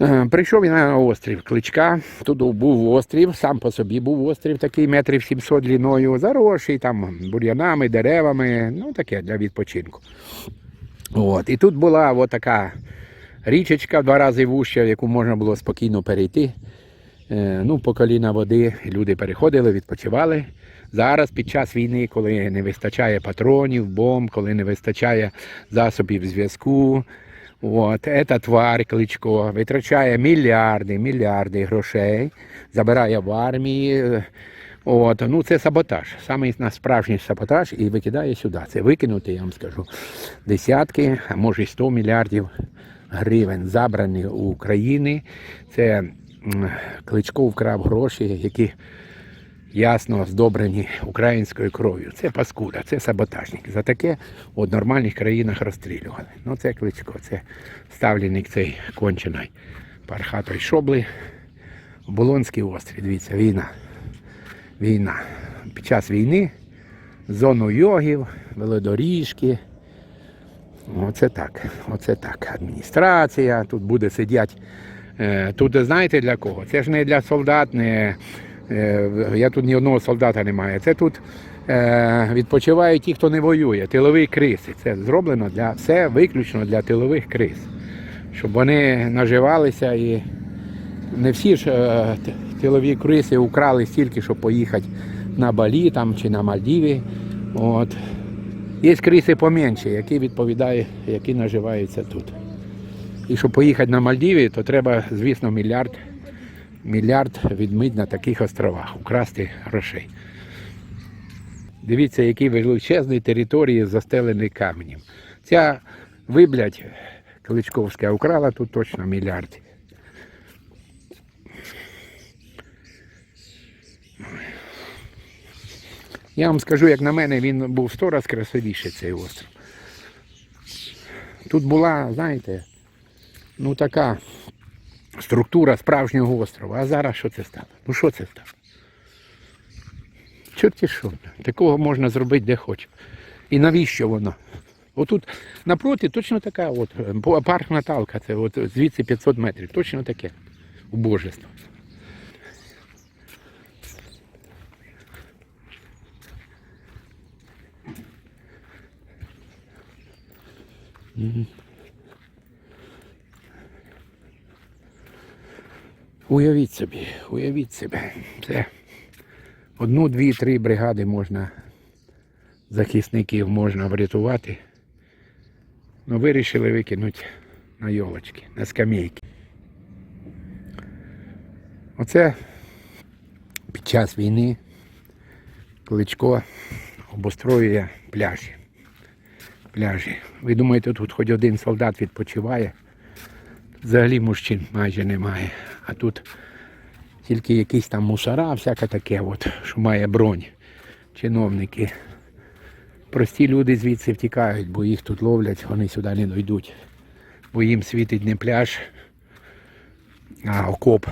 Е, Прийшов він на острів Кличка. Тут був острів, сам по собі був острів, такий метрів 700 длиною, заросший там бур'янами, деревами, ну таке для відпочинку. От. І тут була от така річечка два рази вуща, в яку можна було спокійно перейти. Е, Ну, по коліна води люди переходили, відпочивали. Зараз під час війни, коли не вистачає патронів, бомб, коли не вистачає засобів зв'язку, от, ця тварь кличко витрачає мільярди, мільярди грошей, забирає в армії. От, ну це саботаж. Саме на справжній саботаж і викидає сюди. Це викинути, я вам скажу, десятки, а може й 100 мільярдів гривень забрані у України. Це Кличко вкрав гроші, які ясно здобрені українською кров'ю. Це паскуда, це саботажник. За таке в нормальних країнах розстрілювали. Ну це кличко, це ставленник цей кончений пархатої шобли. Оболонський острів, дивіться, війна. Війна. Під час війни зону йогів, велодоріжки. Оце так. Оце так. Адміністрація. Тут буде сидять. Е, Тут знаєте для кого? Це ж не для солдат, не, я тут ні одного солдата немає. Це тут е, відпочивають ті, хто не воює, тилові криси. Це зроблено для все виключно для тилових крис. Щоб вони наживалися і не всі ж е, тилові криси украли стільки, щоб поїхати на Балі там, чи на Мальдіві. От. Є криси поменші, які відповідають, які наживаються тут. І щоб поїхати на Мальдіві, то треба, звісно, мільярд, мільярд відмить на таких островах, украсти грошей. Дивіться, які величезні території застелені каменем. Ця виблядь Кличковська украла тут точно мільярд. Я вам скажу, як на мене, він був сто раз красивіший цей остров. Тут була, знаєте, ну така структура справжнього острова. А зараз що це стало? Ну що це стало? Чорті що, такого можна зробити де хоч. І навіщо воно? Отут напроти точно така, от, е, парк Наталка, це от звідси 500 метрів, точно таке убожество. Уявіть собі, уявіть собі. Це одну, дві, три бригади можна, захисників можна врятувати. Ну вирішили викинути на йолочки, на скамейки. Оце під час війни Кличко обустроює пляжі. Пляжі. Ви думаєте, тут хоч один солдат відпочиває? Взагалі мужчин майже немає. А тут тільки якісь там мусора, всяке таке, от, що має бронь. Чиновники. Прості люди звідси втікають, бо їх тут ловлять, вони сюди не дійдуть. Бо їм світить не пляж, а окоп.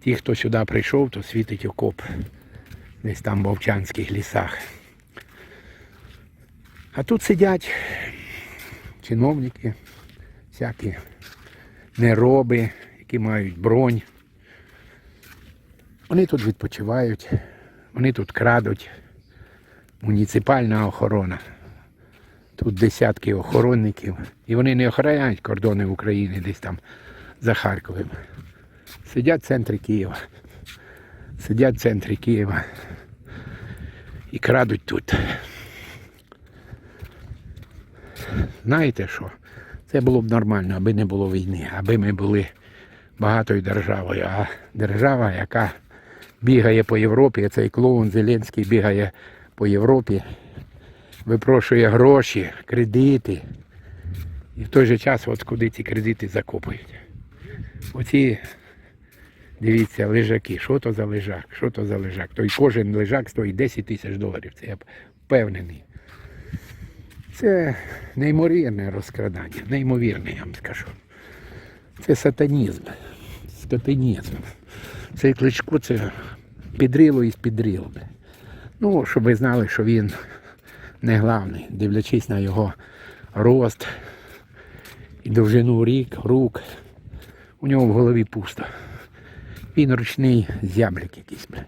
Ті, хто сюди прийшов, то світить окоп. Десь там в Вовчанських лісах. А тут сидять чиновники, всякі нероби, які мають бронь. Вони тут відпочивають, вони тут крадуть. Муніципальна охорона. Тут десятки охоронників. І вони не охороняють кордони України десь там за Харковом. Сидять в центрі Києва. Сидять в центрі Києва і крадуть тут. Знаєте що? Це було б нормально, аби не було війни, аби ми були багатою державою. А держава, яка бігає по Європі, цей клоун Зеленський бігає по Європі, випрошує гроші, кредити. І в той же час от куди ці кредити закопують. Оці, дивіться, лежаки. Що то за лежак? Що то за лежак? Той кожен лежак стоїть 10 тисяч доларів. Це я впевнений. Це неймовірне розкрадання, неймовірне, я вам скажу. Це сатанізм, скотинізм. Цей кличко це підрило із підрил. бля. Ну, щоб ви знали, що він не главний, дивлячись на його рост і довжину рік, рук. У нього в голові пусто. Він ручний зяблик якийсь, блядь.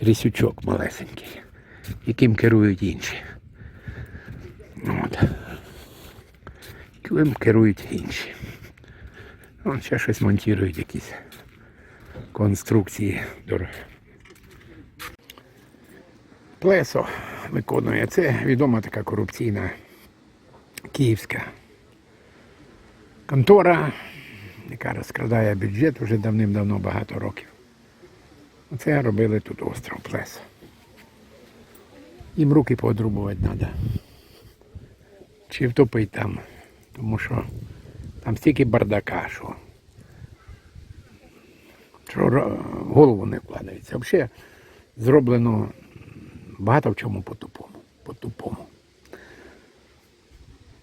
Крісючок малесенький, яким керують інші. От. Яким керують інші. Вон ще щось монтують якісь конструкції. дор- Плесо виконує. Це відома така корупційна київська контора, яка розкрадає бюджет вже давним-давно багато років. Оце робили тут остров Плесо. Їм руки поодрубувати треба. Чи втопить там. Тому що там стільки бардака, що, що голову не вкладається. Взагалі зроблено багато в чому по-тупому. По-тупому.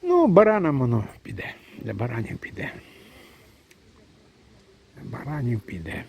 Ну, баранам воно піде. Для баранів піде. Для баранів піде.